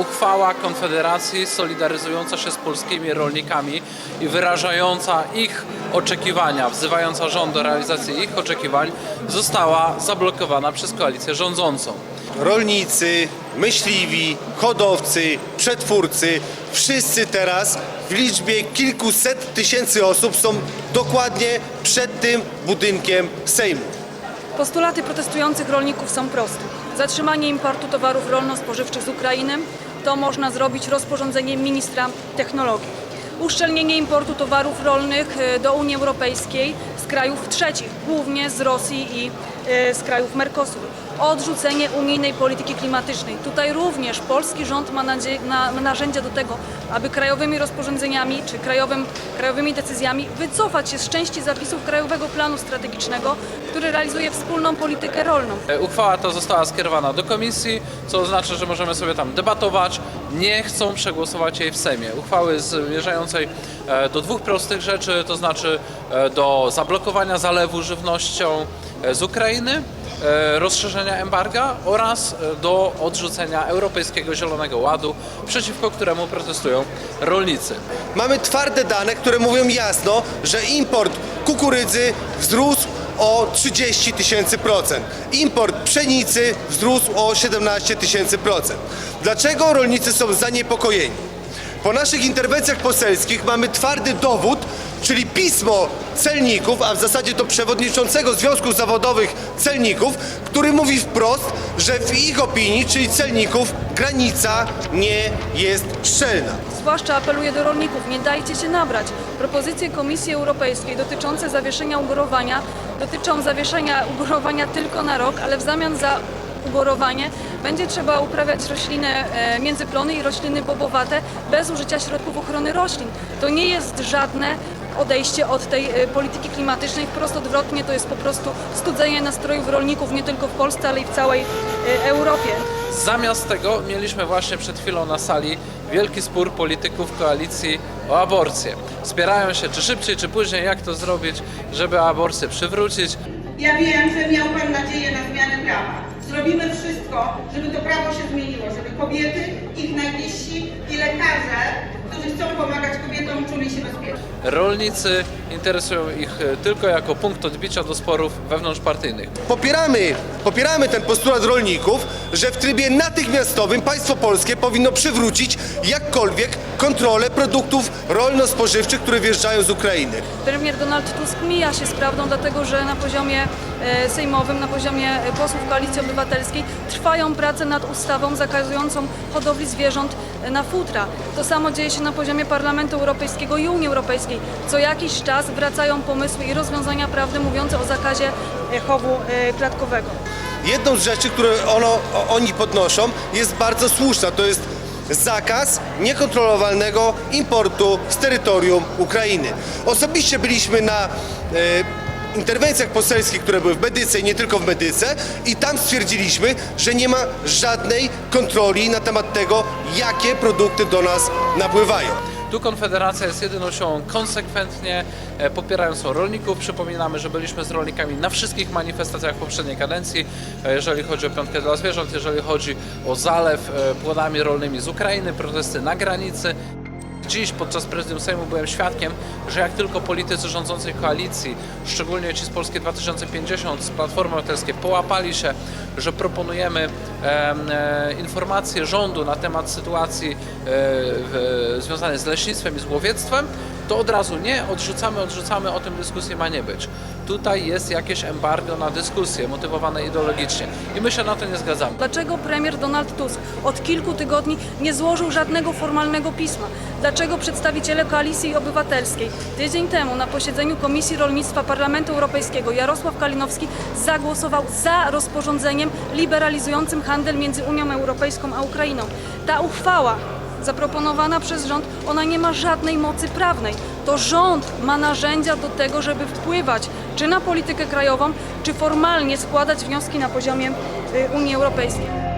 Uchwała Konfederacji solidaryzująca się z polskimi rolnikami i wyrażająca ich oczekiwania, wzywająca rząd do realizacji ich oczekiwań, została zablokowana przez koalicję rządzącą. rolnicy, myśliwi, hodowcy, przetwórcy, wszyscy teraz w liczbie kilkuset tysięcy osób są dokładnie przed tym budynkiem Sejmu. Postulaty protestujących rolników są proste. Zatrzymanie importu towarów rolno-spożywczych z Ukrainy to można zrobić rozporządzeniem ministra technologii. Uszczelnienie importu towarów rolnych e, do Unii Europejskiej z krajów trzecich, głównie z Rosji i e, z krajów Mercosur. Odrzucenie unijnej polityki klimatycznej. Tutaj również polski rząd ma, na, narzędzia do tego, aby krajowymi rozporządzeniami czy krajowym, krajowymi decyzjami wycofać się z części zapisów Krajowego Planu Strategicznego, który realizuje wspólną politykę rolną. E, Uchwała ta została skierowana do komisji, co oznacza, że możemy sobie tam debatować. Nie chcą przegłosować jej w Sejmie. Uchwały zmierzającej do dwóch prostych rzeczy, to znaczy e, do zablokowania zalewu żywnością e, z Ukrainy, e, rozszerzenia embarga oraz e, do odrzucenia Europejskiego Zielonego Ładu, przeciwko któremu protestują rolnicy. Mamy twarde dane, które mówią jasno, że import kukurydzy wzrósł o 30 tysięcy procent. Import pszenicy wzrósł o 17 tysięcy procent. Dlaczego rolnicy są zaniepokojeni? Po naszych interwencjach poselskich mamy twardy dowód, czyli pismo celników, a w zasadzie to przewodniczącego Związków Zawodowych Celników, który mówi wprost, że w ich opinii, czyli celników, granica nie jest szczelna. Zwłaszcza apeluję do rolników, nie dajcie się nabrać. Propozycje Komisji Europejskiej dotyczące zawieszenia ugorowania dotyczą zawieszenia ugorowania tylko na rok, ale w zamian za ugorowanie będzie trzeba uprawiać rośliny e, międzyplony i rośliny bobowate bez użycia środków ochrony roślin. To nie jest żadne odejście od tej e, polityki klimatycznej, wprost odwrotnie to jest po prostu studzenie nastrojów rolników nie tylko w Polsce, ale i w całej e, Europie. Zamiast tego mieliśmy właśnie przed chwilą na sali wielki spór polityków koalicji o aborcję. Spierają się, czy szybciej, czy później, jak to zrobić, żeby aborcję przywrócić. Ja wiem, że miał Pan nadzieję na zmianę prawa. Zrobimy wszystko, żeby to prawo się zmieniło, żeby kobiety, ich najbliżsi i lekarze, którzy chcą pomagać kobietom, czuli się bezpiecznie. Rolnicy interesują ich e, tylko jako punkt odbicia do sporów wewnątrzpartyjnych. Popieramy, popieramy ten postulat rolników, że w trybie natychmiastowym państwo polskie powinno przywrócić jakkolwiek kontrolę produktów rolno-spożywczych, które wjeżdżają z Ukrainy. Premier Donald Tusk mija się z prawdą, dlatego że na poziomie e, sejmowym, na poziomie e, posłów Koalicji Obywatelskiej trwają prace nad ustawą zakazującą hodowli zwierząt na futra. To samo dzieje się na poziomie Parlamentu Europejskiego i Unii Europejskiej. Co jakiś czas wracają pomysły i rozwiązania prawne mówiące o zakazie e, chowu e, klatkowego. Jedną z rzeczy, które ono, oni podnoszą, jest bardzo słuszna. To jest zakaz niekontrolowalnego importu z terytorium Ukrainy. Osobiście byliśmy na e, interwencjach poselskich, które były w Medyce i nie tylko w Medyce i tam stwierdziliśmy, że nie ma żadnej kontroli na temat tego, jakie produkty do nas napływają. Tu Konfederacja jest jedyną siłą konsekwentnie e, popierającą rolników. Przypominamy, że byliśmy z rolnikami na wszystkich manifestacjach poprzedniej kadencji, e, jeżeli chodzi o piątkę dla zwierząt, jeżeli chodzi o zalew e, płodami rolnymi z Ukrainy, protesty na granicy. Dziś podczas prezydium Sejmu byłem świadkiem, że jak tylko politycy rządzącej koalicji, szczególnie ci z Polski 2050, z Platformy Obywatelskiej, połapali się, że proponujemy em, informacje rządu na temat sytuacji e, związanej z leśnictwem i z łowiectwem, to od razu nie, odrzucamy, odrzucamy, o tym dyskusji ma nie być. Tutaj jest jakieś embargo na dyskusję, motywowane ideologicznie i my się na to nie zgadzamy. Dlaczego premier Donald Tusk od kilku tygodni nie złożył żadnego formalnego pisma? Dlaczego przedstawiciele Koalicji Obywatelskiej tydzień temu na posiedzeniu Komisji Rolnictwa Parlamentu Europejskiego Jarosław Kalinowski zagłosował za rozporządzeniem liberalizującym handel między Unią Europejską a Ukrainą? Ta uchwała zaproponowana przez rząd, ona nie ma żadnej mocy prawnej. To rząd ma narzędzia do tego, żeby wpływać czy na politykę krajową, czy formalnie składać wnioski na poziomie y, Unii Europejskiej.